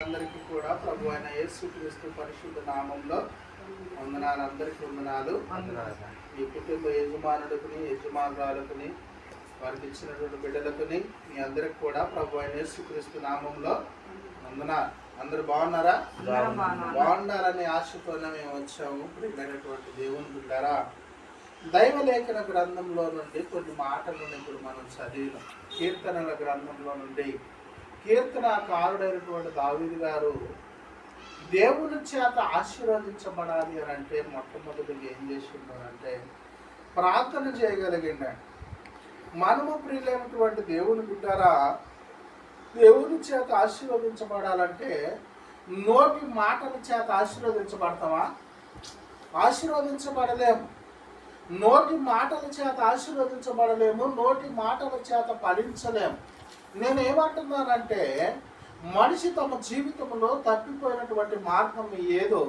అందరికీ కూడా ప్రభు అయిన యేసుక్రీస్తు పరిశుద్ధ నామంలో వందనాలు అందరికీ వందనాలు. మీ కుటుంబ యజమానులకుని యజమానురాలకుని వారికి ఇచ్చినటువంటి బిడ్డలకుని మీ అందరికి కూడా ప్రభు అయిన యేసుక్రీస్తు నామంలో వందనాలు. అందరు బాగున్నారా? బాగున్నారని ఆశతోనే మేము వచ్చాము. ప్రియమైనటువంటి దేవుని బిడ్డారా దైవలేఖన గ్రంథంలో నుండి కొన్ని మాటలను ఇప్పుడు మనం చదివినాం. కీర్తనల గ్రంథంలో నుండి కీర్తనకారుడైనటువంటి దావీదు గారు దేవుని చేత ఆశీర్వదించబడాలి అని అంటే మొట్టమొదటిగా ఏం చేసిండారంటే ప్రార్థన చేయగలిగిండండి. మనము ప్రియులైనటువంటి దేవుని బిడ్డారా దేవుని చేత ఆశీర్వదించబడాలంటే నోటి మాటల చేత ఆశీర్వదించబడతామా? ఆశీర్వదించబడలేము. నోటి మాటల చేత ఆశీర్వదించబడలేము నోటి మాటల చేత ఫలించలేము. నేను ఏమంటున్నానంటే మనిషి తమ జీవితంలో తప్పిపోయినటువంటి మార్గం ఏదో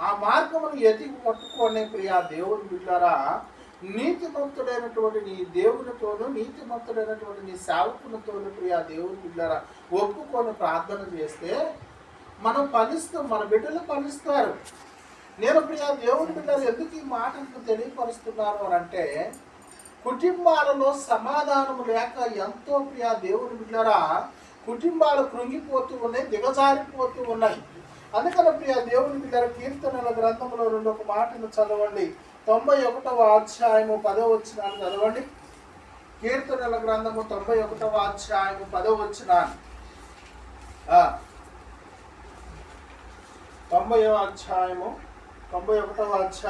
ఆ మార్గమును ఎతికి పట్టుకొని ప్రియా దేవుని బిడ్డారా నీతిమంతుడైనటువంటి నీ దేవునితోనూ నీతిమంతుడైనటువంటి నీ సేవకునితోనూ ప్రియా దేవుని బిడ్డారా ఒప్పుకొని ప్రార్థన చేస్తే మనం ఫలిస్తాం మన బిడ్డలు ఫలిస్తారు. నేను ప్రియా దేవుని ఎందుకు ఈ మాటలు తెలియపరుస్తున్నారు అని అంటే కుటుంబాలలో సమాధానం లేక ఎంతో ప్రియా దేవుని బిడ్డరా కుటుంబాలు కృంగిపోతూ ఉన్నాయి దిగజారిపోతూ ఉన్నాయి. అందుకని ప్రియ దేవుని బిడ్డల కీర్తనల గ్రంథంలో రెండు ఒక మాటను చదవండి. తొంభై ఒకటవ అధ్యాయము పదవ వచ్చినాన్ని చదవండి. కీర్తనల గ్రంథము తొంభై ఒకటవ అధ్యాయము పదవ వచ్చినాన్ని తొంభై అధ్యాయము తొంభై ఒకటవ అధ్యాయం